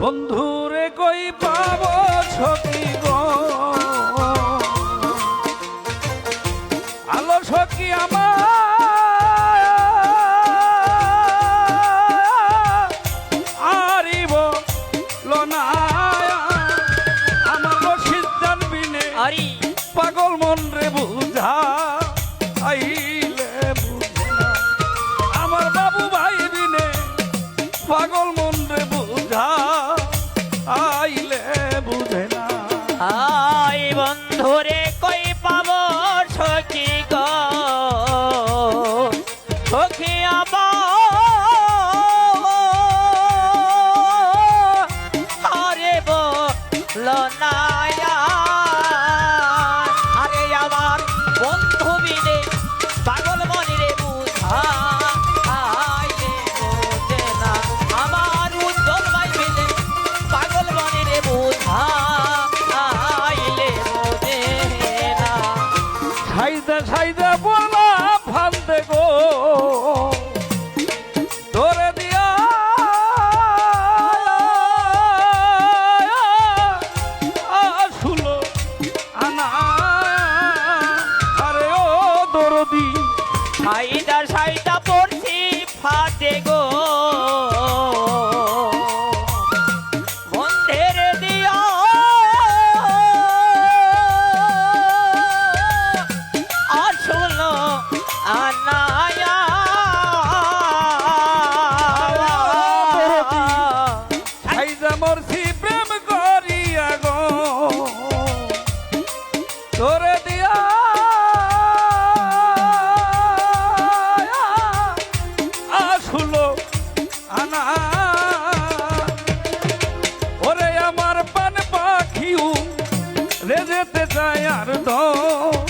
বন্ধুরে কই পাব ছকি গো? আলো সকি আমার আবার। হারে বলো না। হাইদা সাই আর দো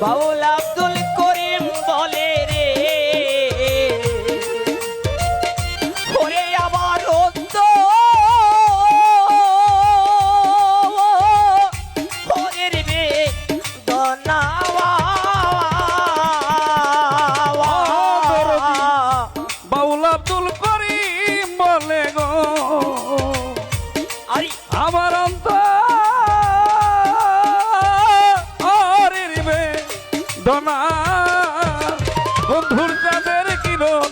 Vamos lá. বেদনা বন্ধুর চাঁদের কিরণ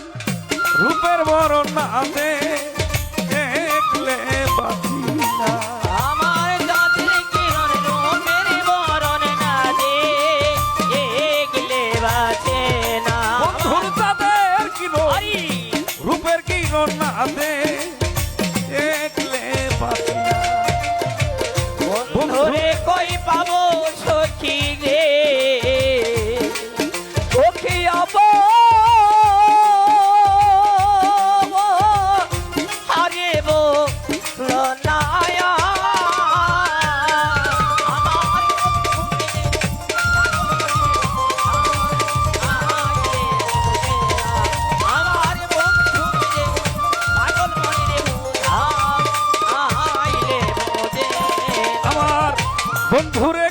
রূপের বরণ আছে। দেখলে বাঁচি না রূপের কিরণ না আছে। দেখলে বাঁচি না বন্ধুরে কই পাবো বন্ধুরে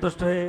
সন্তুষ্ট হয়ে